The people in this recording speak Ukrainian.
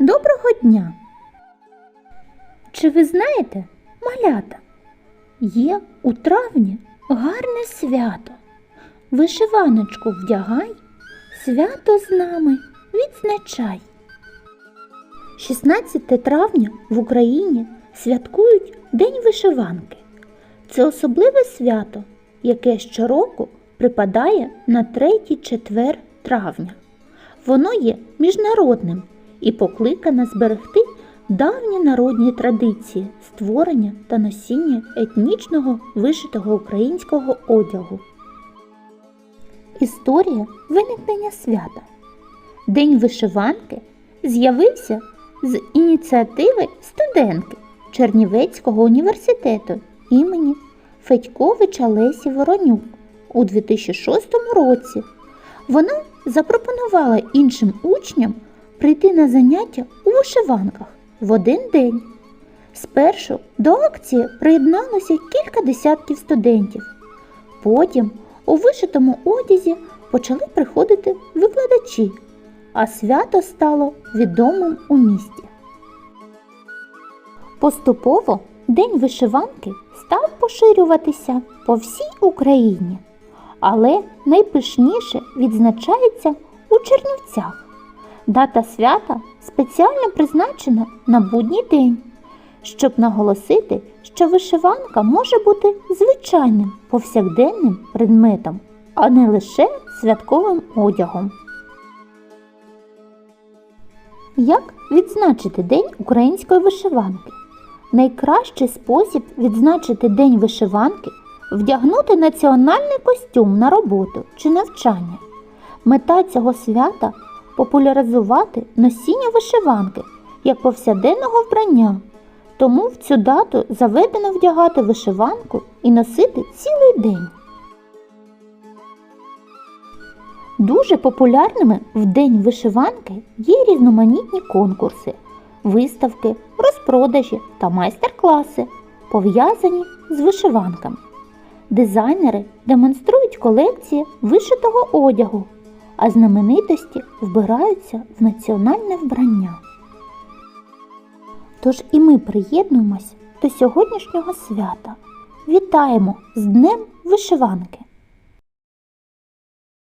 Доброго дня! Чи ви знаєте, малята, є у травні гарне свято. Вишиваночку вдягай, свято з нами відзначай. 16 травня в Україні святкують День вишиванки. Це особливе свято, яке щороку припадає на третій четвер травня. Воно є міжнародним і покликане зберегти давні народні традиції створення та носіння етнічного вишитого українського одягу. Історія виникнення свята. День вишиванки з'явився з ініціативи студентки Чернівецького університету імені Федьковича Лесі Воронюк у 2006 році. Вона запропонувала іншим учням прийти на заняття у вишиванках в один день. Спершу до акції приєдналося кілька десятків студентів. Потім у вишитому одязі почали приходити викладачі, а свято стало відомим у місті. Поступово День вишиванки став поширюватися по всій Україні, але найпишніше відзначається у Чернівцях. Дата свята спеціально призначена на будній день, щоб наголосити, що вишиванка може бути звичайним повсякденним предметом, а не лише святковим одягом. Як відзначити День української вишиванки? Найкращий спосіб відзначити День вишиванки вдягнути національний костюм на роботу чи навчання. Мета цього свята популяризувати носіння вишиванки як повсяденного вбрання. Тому в цю дату заведено вдягати вишиванку і носити цілий день. Дуже популярними в День вишиванки є різноманітні конкурси, виставки, розпродажі та майстер-класи, пов'язані з вишиванками. Дизайнери демонструють колекції вишитого одягу, а знаменитості вбираються в національне вбрання. Тож і ми приєднуємось до сьогоднішнього свята. Вітаємо з Днем вишиванки!